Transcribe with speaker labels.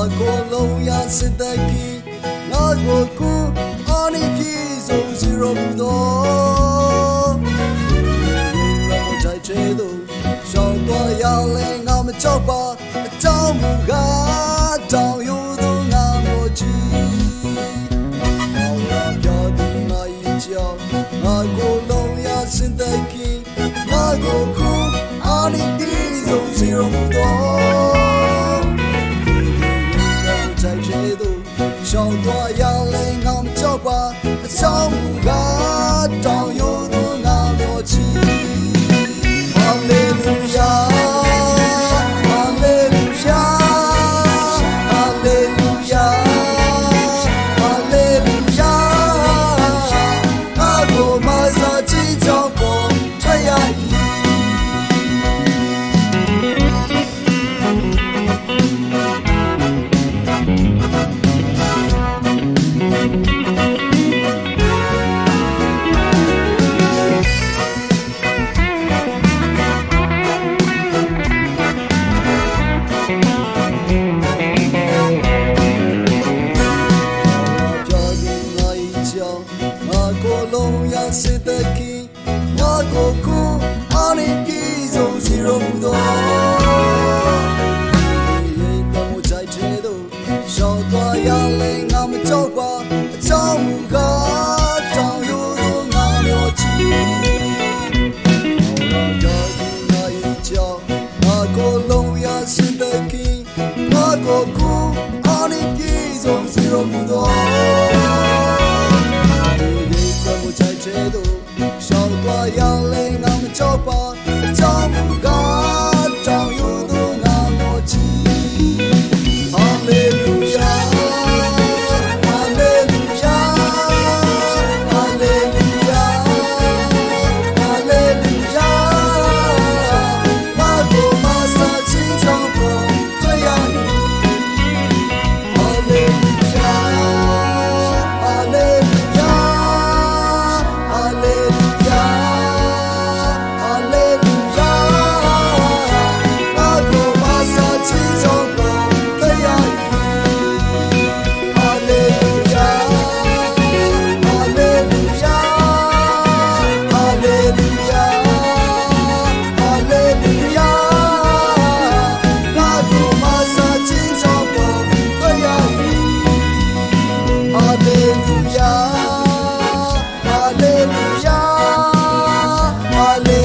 Speaker 1: ယာစင်တကီငါကိုကူအာနိပြေဆုံးစီရောဘူးတော့ရမချိုက်ချေတော့ရှောင်းတော့ရလဲငါမကြောက်ပါအကြောင်းမူကားတောင်ယူသူငါမျိုးချီအောင်ရပြသူငါရင်ကြောင်ငါကိုလုံးရစင်တကီငါကိုကူအာနိပြေဆုံးစီရောဘူးတော့ ရောင်လိန်ကောင်ကြောက်ပါအဆောင်ကတော ဤချောင်းငါကိုလုံးရစစ်တကီငါကိုကူအာနေပြေဆုံးစီရုံတော့ရေတမို့ချိုက်ချေတော့ရှောင်းသွားရလဲငါမကြောက်ပါအချောင်းမူကားတောင်ရိုးတော့ငါ ရှောင်းသွားရလဲငါမ